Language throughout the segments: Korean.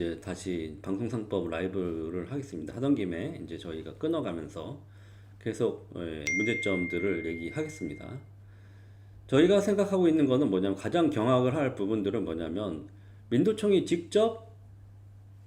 이제 다시 방송상법 라이브를 하겠습니다. 하던 김에 이제 저희가 끊어가면서 계속 예, 문제점들을 얘기하겠습니다. 저희가 생각하고 있는 거는 뭐냐면 가장 경악을 할 부분들은 뭐냐면 민도총이 직접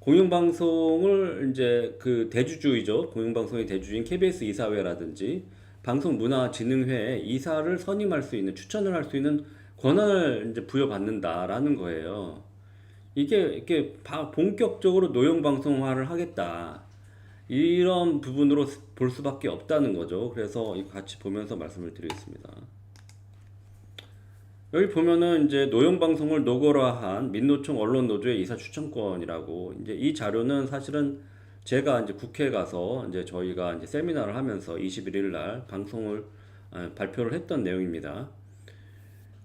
공영방송을 이제 그 대주주이죠. 공영방송의 대주주인 KBS 이사회라든지 방송문화진흥회에 이사를 선임할 수 있는 추천을 할 수 있는 권한을 이제 부여받는다라는 거예요. 이게 이렇게 바- 본격적으로 노영방송화를 하겠다. 이런 부분으로 볼 수밖에 없다는 거죠. 그래서 같이 보면서 말씀을 드리겠습니다. 여기 보면은 이제 노영방송을 노골화한 민노총 언론 노조의 이사 추천권이라고 이제 이 자료는 사실은 제가 이제 국회에 가서 이제 저희가 이제 세미나를 하면서 21일 날 방송을 아, 발표를 했던 내용입니다.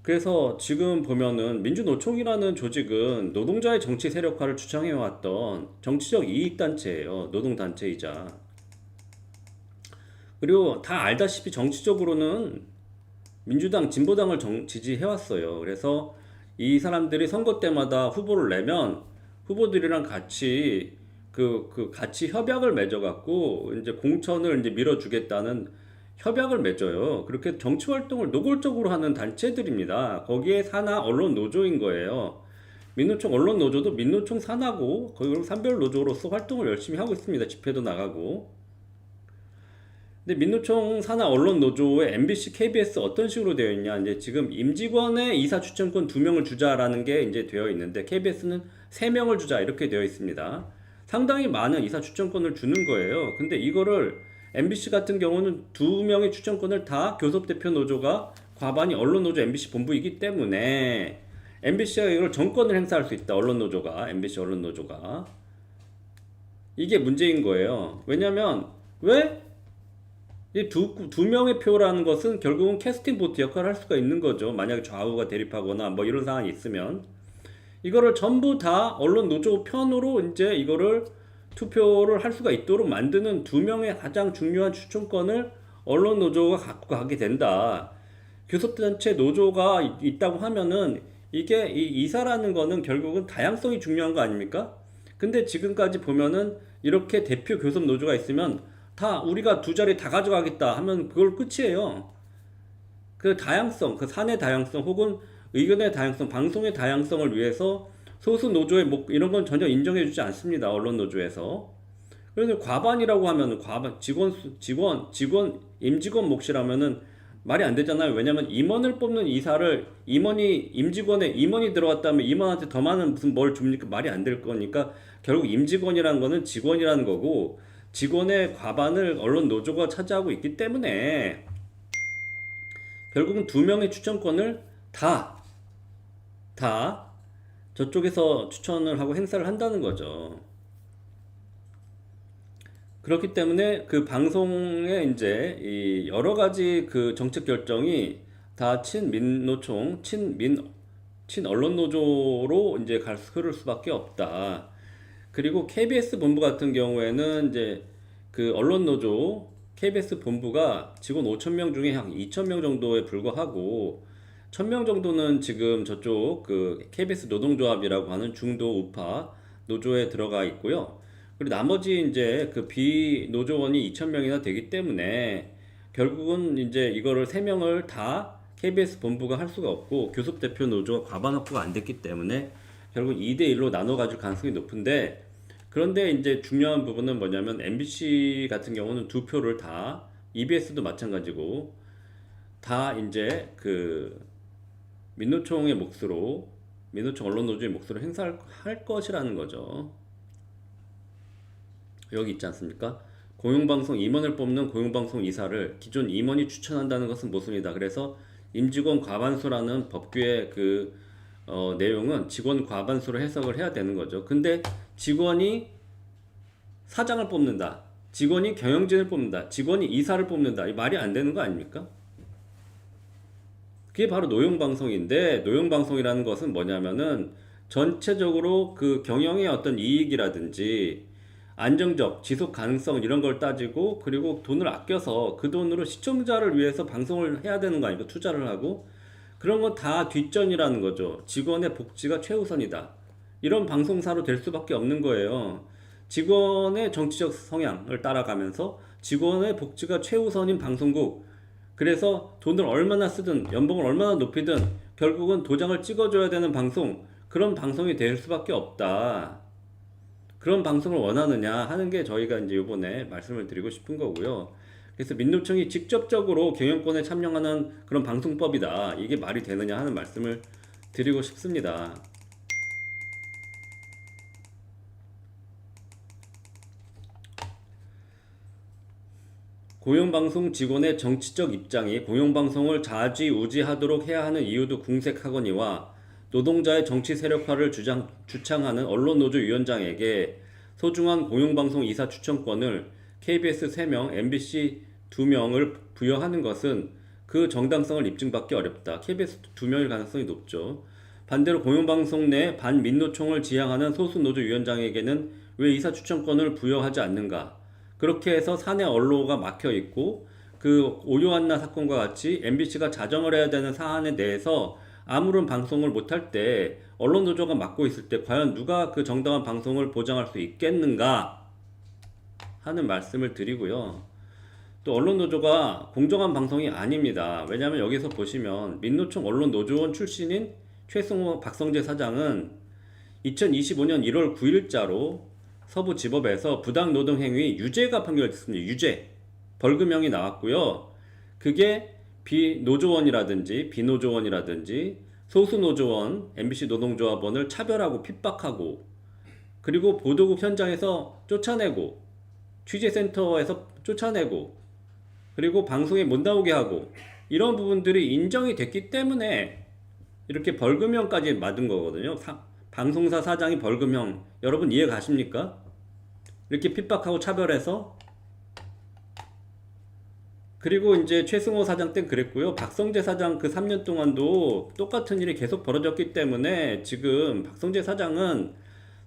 그래서 지금 보면은 민주노총이라는 조직은 노동자의 정치 세력화를 주창해왔던 정치적 이익단체예요. 노동단체이자. 그리고 다 알다시피 정치적으로는 민주당, 진보당을 정- 지지해왔어요. 그래서 이 사람들이 선거 때마다 후보를 내면 후보들이랑 같이 그, 그 같이 협약을 맺어갖고 이제 공천을 이제 밀어주겠다는 협약을 맺어요. 그렇게 정치 활동을 노골적으로 하는 단체들입니다. 거기에 산하 언론 노조인 거예요. 민노총 언론 노조도 민노총 산하고 거기 산별 노조로서 활동을 열심히 하고 있습니다. 집회도 나가고. 근데 민노총 산하 언론 노조의 MBC, KBS 어떤 식으로 되어 있냐? 이제 지금 임직원의 이사 추천권 두 명을 주자라는 게 이제 되어 있는데 KBS는 세 명을 주자 이렇게 되어 있습니다. 상당히 많은 이사 추천권을 주는 거예요. 근데 이거를 MBC 같은 경우는 두 명의 추천권을 다 교섭 대표 노조가 과반이 언론 노조 MBC 본부이기 때문에 MBC가 이걸 정권을 행사할 수 있다. 언론 노조가 MBC 언론 노조가 이게 문제인 거예요. 왜냐면 왜 이 두, 두 명의 표라는 것은 결국은 캐스팅 보트 역할을 할 수가 있는 거죠. 만약에 좌우가 대립하거나 뭐 이런 상황이 있으면. 이거를 전부 다 언론 노조 편으로 이제 이거를 투표를 할 수가 있도록 만드는 두 명의 가장 중요한 추천권을 언론 노조가 갖고 가게 된다. 교섭단체 노조가 있- 있다고 하면은 이게 이 이사라는 거는 결국은 다양성이 중요한 거 아닙니까? 근데 지금까지 보면은 이렇게 대표 교섭 노조가 있으면 다 우리가 두 자리 다 가져가겠다 하면 그걸 끝이에요. 그 다양성, 그 사내 다양성 혹은 의견의 다양성, 방송의 다양성을 위해서 소수 노조의 목 이런 건 전혀 인정해주지 않습니다. 언론 노조에서. 그래서 과반이라고 하면은 과반 직원 수, 직원 직원 임직원 몫이라면은 말이 안 되잖아요. 왜냐면 임원을 뽑는 이사를 임원이 임직원에 임원이 들어갔다면 임원한테 더 많은 무슨 뭘 줍니까 말이 안 될 거니까 결국 임직원이라는 거는 직원이라는 거고 직원의 과반을 언론 노조가 차지하고 있기 때문에 결국은 두 명의 추천권을 다, 다 저쪽에서 추천을 하고 행사를 한다는 거죠. 그렇기 때문에 그 방송에 이제 이 여러 가지 그 정책 결정이 다 친민노총, 친민, 친언론 노조로 이제 갈 수- 흐를 수밖에 없다. 그리고 KBS 본부 같은 경우에는 이제 그 언론 노조 KBS 본부가 직원 5천 명 중에 한 2천 명 정도에 불과하고 1000명 정도는 지금 저쪽 그 KBS 노동조합이라고 하는 중도 우파 노조에 들어가 있고요. 그리고 나머지 이제 그 비노조원이 2,000명이나 되기 때문에 결국은 이제 이거를 3명을 다 KBS 본부가 할 수가 없고 교섭 대표 노조가 과반 확보가 안 됐기 때문에 결국 2대 1로 나눠 가질 가능성이 높은데 그런데 이제 중요한 부분은 뭐냐면 MBC 같은 경우는 두 표를 다 EBS도 마찬가지고 다 이제 그 민노총의 몫으로 민노총 언론노조의 몫으로 행사할 할 것이라는 거죠. 여기 있지 않습니까? 공영방송 임원을 뽑는 공영방송 이사를 기존 임원이 추천한다는 것은 모순이다. 그래서 임직원 과반수라는 법규의 그 어, 내용은 직원 과반수로 해석을 해야 되는 거죠. 근데 직원이 사장을 뽑는다. 직원이 경영진을 뽑는다. 직원이 이사를 뽑는다. 이 말이 안 되는 거 아닙니까? 그게 바로 노용방송인데 노용방송이라는 것은 뭐냐면은 전체적으로 그 경영의 어떤 이익이라든지 안정적 지속 가능성 이런 걸 따지고 그리고 돈을 아껴서 그 돈으로 시청자를 위해서 방송을 해야 되는 거 아닙니까? 투자를 하고 그런 건 다 뒷전이라는 거죠. 직원의 복지가 최우선이다. 이런 방송사로 될 수밖에 없는 거예요. 직원의 정치적 성향을 따라가면서 직원의 복지가 최우선인 방송국. 그래서 돈을 얼마나 쓰든 연봉을 얼마나 높이든 결국은 도장을 찍어줘야 되는 방송. 그런 방송이 될 수밖에 없다. 그런 방송을 원하느냐 하는 게 저희가 이제 이번에 말씀을 드리고 싶은 거고요. 그래서 민노총이 직접적으로 경영권에 참여하는 그런 방송법이다. 이게 말이 되느냐 하는 말씀을 드리고 싶습니다. 공영방송 직원의 정치적 입장이 공영방송을 좌지우지하도록 해야 하는 이유도 궁색하거니와 노동자의 정치 세력화를 주장, 주창하는 언론노조 위원장에게 소중한 공영방송 이사 추천권을 KBS 3명, MBC 2명을 부여하는 것은 그 정당성을 입증받기 어렵다. KBS 2명일 가능성이 높죠. 반대로 공영방송 내 반민노총을 지향하는 소수노조 위원장에게는 왜 이사 추천권을 부여하지 않는가? 그렇게 해서 사내 언로가 막혀 있고 그 오요한나 사건과 같이 MBC가 자정을 해야 되는 사안에 대해서 아무런 방송을 못할 때 언론 노조가 맡고 있을 때 과연 누가 그 정당한 방송을 보장할 수 있겠는가 하는 말씀을 드리고요. 또 언론 노조가 공정한 방송이 아닙니다. 왜냐하면 여기서 보시면 민노총 언론 노조원 출신인 최승호 박성재 사장은 2025년 1월 9일자로 서부지법에서 부당 노동 행위 유죄가 판결됐습니다. 유죄 벌금형이 나왔고요. 그게 비노조원이라든지 비노조원이라든지 소수노조원 MBC 노동조합원을 차별하고 핍박하고 그리고 보도국 현장에서 쫓아내고 취재센터에서 쫓아내고 그리고 방송에 못 나오게 하고 이런 부분들이 인정이 됐기 때문에 이렇게 벌금형까지 맞은 거거든요. 사- 방송사 사장이 벌금형 여러분 이해 가십니까? 이렇게 핍박하고 차별해서 그리고 이제 최승호 사장 땐 그랬고요. 박성재 사장 그 3년 동안도 똑같은 일이 계속 벌어졌기 때문에 지금 박성재 사장은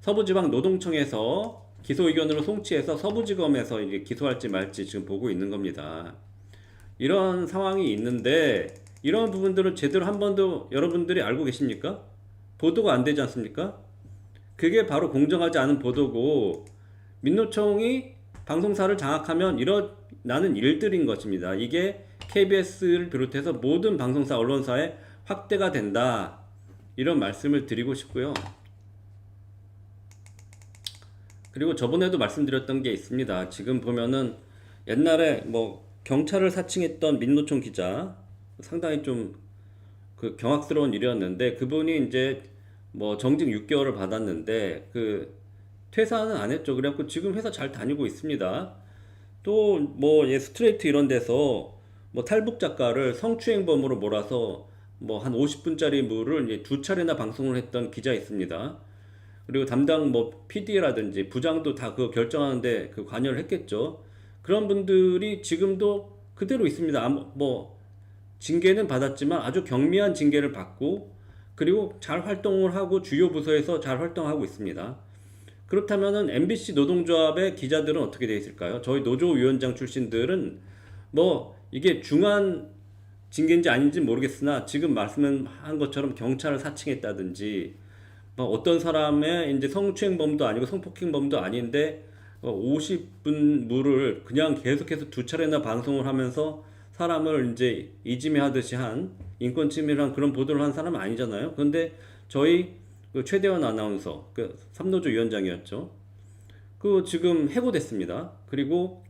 서부지방 노동청에서 기소 의견으로 송치해서 서부지검에서 이게 기소할지 말지 지금 보고 있는 겁니다. 이런 상황이 있는데 이런 부분들은 제대로 한 번도 여러분들이 알고 계십니까? 보도가 안 되지 않습니까? 그게 바로 공정하지 않은 보도고 민노총이 방송사를 장악하면 일어나는 일들인 것입니다. 이게 KBS를 비롯해서 모든 방송사 언론사에 확대가 된다. 이런 말씀을 드리고 싶고요. 그리고 저번에도 말씀드렸던 게 있습니다. 지금 보면은 옛날에 뭐 경찰을 사칭했던 민노총 기자 상당히 좀 그 경악스러운 일이었는데 그분이 이제 뭐 정직 6개월을 받았는데 그 퇴사는 안 했죠. 그래갖고 지금 회사 잘 다니고 있습니다. 또 뭐 예, 스트레이트 이런 데서 뭐 탈북 작가를 성추행범으로 몰아서 뭐 한 50분짜리 물을 이제 두 차례나 방송을 했던 기자 있습니다. 그리고 담당 뭐 PD라든지 부장도 다 그 결정하는데 그 관여를 했겠죠. 그런 분들이 지금도 그대로 있습니다. 뭐 징계는 받았지만 아주 경미한 징계를 받고 그리고 잘 활동을 하고 주요 부서에서 잘 활동하고 있습니다. 그렇다면은 MBC 노동조합의 기자들은 어떻게 돼 있을까요? 저희 노조위원장 출신들은 뭐 이게 중한 징계인지 아닌지 모르겠으나 지금 말씀한 것처럼 경찰을 사칭했다든지 뭐 어떤 사람의 이제 성추행범도 아니고 성폭행범도 아닌데 50분 물을 그냥 계속해서 두 차례나 방송을 하면서 사람을 이제 이지매하듯이 한 인권 침해를 한 그런 보도를 한 사람은 아니잖아요. 그런데 저희 그 최대원 아나운서 그 삼노조 위원장이었죠. 그 지금 해고됐습니다. 그리고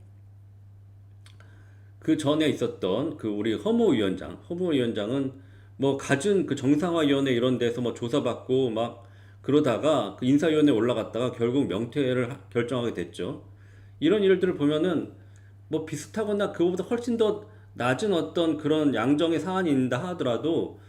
그 전에 있었던 그 우리 허모 위원장, 허모 위원장은 뭐 갖은 그 정상화위원회 이런 데서 뭐 조사받고 막 그러다가 그 인사위원회 올라갔다가 결국 명퇴를 하- 결정하게 됐죠. 이런 일들을 보면은 뭐 비슷하거나 그거보다 훨씬 더 낮은 어떤 그런 양정의 사안이 있다 하더라도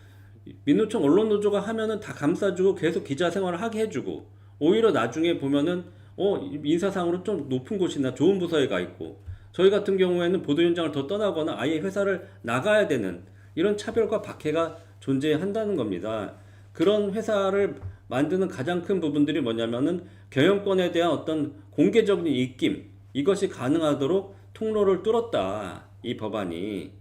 민노총 언론노조가 하면은 다 감싸주고 계속 기자 생활을 하게 해주고 오히려 나중에 보면은 어 인사상으로 좀 높은 곳이나 좋은 부서에 가 있고 저희 같은 경우에는 보도 현장을 더 떠나거나 아예 회사를 나가야 되는 이런 차별과 박해가 존재한다는 겁니다. 그런 회사를 만드는 가장 큰 부분들이 뭐냐면은 경영권에 대한 어떤 공개적인 입김 이것이 가능하도록 통로를 뚫었다 이 법안이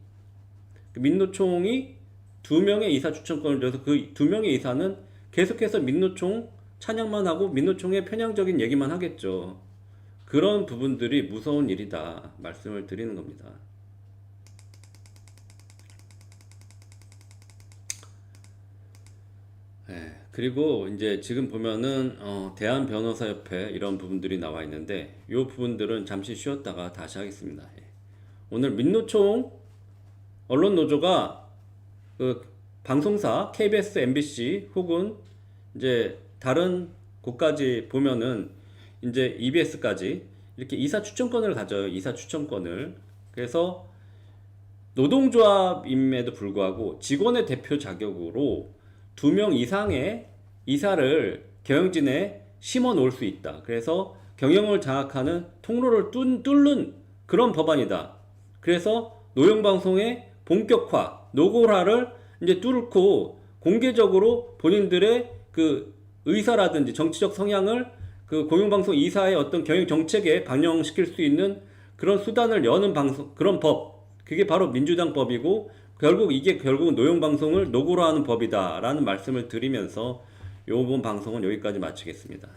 그 민노총이 두 명의 이사 추천권을 줘서 그 두 명의 이사는 계속해서 민노총 찬양만 하고 민노총의 편향적인 얘기만 하겠죠. 그런 부분들이 무서운 일이다 말씀을 드리는 겁니다. 네, 그리고 이제 지금 보면은 어, 대한 변호사협회 이런 부분들이 나와 있는데 이 부분들은 잠시 쉬었다가 다시 하겠습니다. 예. 오늘 민노총 언론 노조가 그 방송사 KBS, MBC 혹은 이제 다른 곳까지 보면은 이제 EBS까지 이렇게 이사 추천권을 가져요. 이사 추천권을. 그래서 노동조합임에도 불구하고 직원의 대표 자격으로 두 명 이상의 이사를 경영진에 심어 놓을 수 있다. 그래서 경영을 장악하는 통로를 뚫, 뚫는 그런 법안이다. 그래서 노영방송의 본격화, 노골화를 이제 뚫고 공개적으로 본인들의 그 의사라든지 정치적 성향을 그 공영방송 이사의 어떤 경영 정책에 반영시킬 수 있는 그런 수단을 여는 방송 그런 법 그게 바로 민주당 법이고 결국 이게 결국 노영방송을 노골화하는 법이다라는 말씀을 드리면서 요번 방송은 여기까지 마치겠습니다.